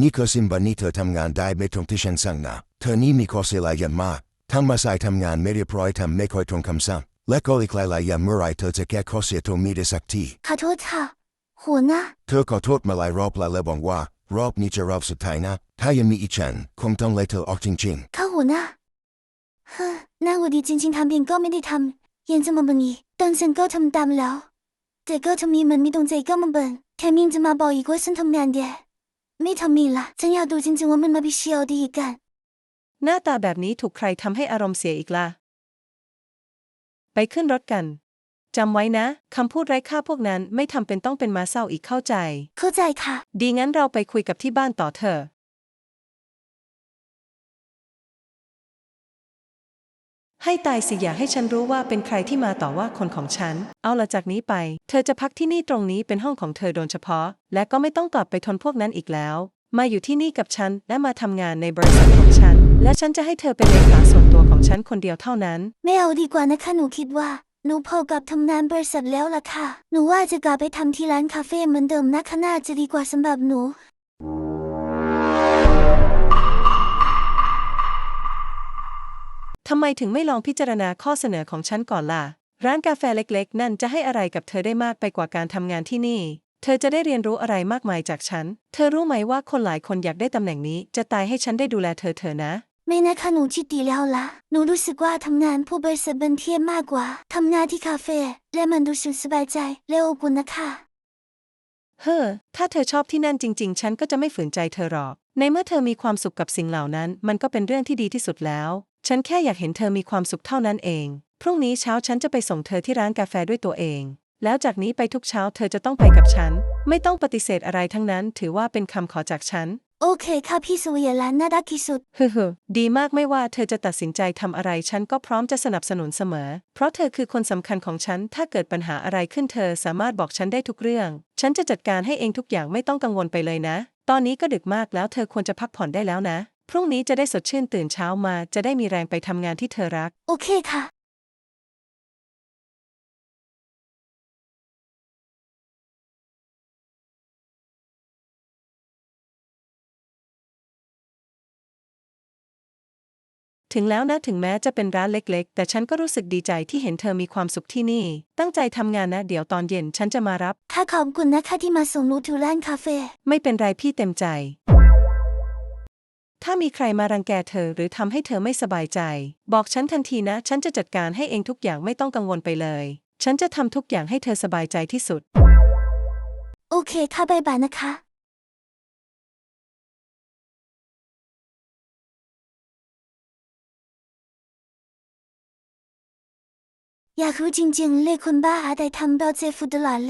นี่คือสิ่งบันนี้เธอทำงานได้ไม่ตรงที่ฉันสั่งนะเธอนี่มีข้อเสียหลายอย่างมากทั้งมาสายทำงานไม่เรียบร้อยทำไม่ค่อยตรงคำสั่งและก็อีกหลายๆอย่างเมื่อไหรเธอจะแก้ข้อเสียตรงนี้ได้สักทีขอโทษค่ะหัวหน้าเธอขอโทษมาหลายรอบแล้วและบอกว่ารอบนี้จะรอบสุดท้ายนะ ถ้ายังมีอีกฉันคงต้องไล่เธอออกจริงค่ะหัวหน้าเฮ้อหน้าวัดีจริงๆทำเองก็ไม่ได้ทำยังจะมาบังอีกตอนฉันก็ทำตามแล้วแต่ก็ทำไมมันไม่ตรงใจก็มาเบิ่นแถมยังจะมาบอกอีกว่าฉันทำงานเดีย ไม่ทำมีละฉันอยากดูจริงๆว่ามันมาพิเชียวดีกัน หน้าตาแบบนี้ถูกใครทำให้อารมณ์เสียอีกล่ะ ไปขึ้นรถกัน จำไว้นะคำพูดไร้ค่าพวกนั้นไม่ทำเป็นต้องเป็นมาเศร้าอีกเข้าใจ เข้าใจค่ะ ดีงั้นเราไปคุยกับที่บ้านต่อเถอะ ให้ตายสิอย่าให้ฉันรู้ว่าเป็นใครที่มาต่อว่าคนของฉัน เอาละจากนี้ไป เธอจะพักที่นี่ตรงนี้เป็นห้องของเธอโดยเฉพาะ และก็ไม่ต้องกลับไปทนพวกนั้นอีกแล้ว มาอยู่ที่นี่กับฉันและมาทำงานในบริษัทของฉัน และฉันจะให้เธอเป็นเลขาส่วนตัวของฉันคนเดียวเท่านั้น ไม่เอาดีกว่านะคะหนูคิดว่า หนูพอกับทำงานบริษัทแล้วล่ะค่ะ หนูว่าจะกลับไปทำที่ร้านคาเฟ่เหมือนเดิมนะคะน่าจะดีกว่าสำหรับหนู ทำไมถึงไม่ลองพิจารณาข้อเสนอของฉันก่อนล่ะ ร้านกาแฟเล็กๆ นั่นจะให้อะไรกับเธอได้มากไปกว่าการทำงานที่นี่ เธอจะได้เรียนรู้อะไรมากมายจากฉัน เธอรู้ไหมว่าคนหลายคนอยากได้ตำแหน่งนี้ จะตายให้ฉันได้ดูแลเธอเธอนะ ไม่นะคะหนูคิดดีแล้วล่ะหนูรู้สึกว่าทำงานผู้บริษัทบันเทียมากกว่าทำงานที่คาเฟ่และมันรู้สึกสบายใจและอบอุ่นนะคะ เฮ้อ ถ้าเธอชอบที่นั่นจริง ๆ ฉันก็จะไม่ฝืนใจเธอหรอก ในเมื่อเธอมีความสุขกับสิ่งเหล่านั้น มันก็เป็นเรื่องที่ดีที่สุดแล้ว ฉันแค่อยากเห็นเธอมีความสุขเท่านั้นเอง พรุ่งนี้เช้าฉันจะไปส่งเธอที่ร้านกาแฟด้วยตัวเอง แล้วจากนี้ไปทุกเช้าเธอจะต้องไปกับฉัน ไม่ต้องปฏิเสธอะไรทั้งนั้น ถือว่าเป็นคำขอจากฉัน โอเคค่ะพี่สวีร้านน่ารักที่สุด ฮึฮึดีมากไม่ว่าเธอจะตัดสินใจทำอะไรฉันก็พร้อมจะสนับสนุนเสมอ เพราะเธอคือคนสำคัญของฉัน ถ้าเกิดปัญหาอะไรขึ้นเธอสามารถบอกฉันได้ทุกเรื่อง ฉันจะจัดการให้เองทุกอย่างไม่ต้องกังวลไปเลยนะ ตอนนี้ก็ดึกมากแล้วเธอควรจะพักผ่อนได้แล้วนะ พรุ่งนี้จะได้สดชื่นตื่นเช้ามา จะได้มีแรงไปทำงานที่เธอรัก โอเคค่ะ ถึงแล้วนะถึงแม้จะเป็นร้านเล็กๆ แต่ฉันก็รู้สึกดีใจที่เห็นเธอมีความสุขที่นี่ ตั้งใจทำงานนะ เดี๋ยวตอนเย็นฉันจะมารับ ค่ะขอบคุณนะคะที่มาส่งหนูถึงร้านคาเฟ่ ไม่เป็นไรพี่เต็มใจ ถ้ามีใครมารังแกเธอหรือทำให้เธอไม่สบายใจ บอกฉันทันทีนะ ฉันจะจัดการให้เองทุกอย่างไม่ต้องกังวลไปเลย ฉันจะทำทุกอย่างให้เธอสบายใจที่สุด โอเคค่ะบายบายนะคะ อยากรู้จริงๆเลยคนบ้าอะไรทำเราเจ็บฟุตตลอด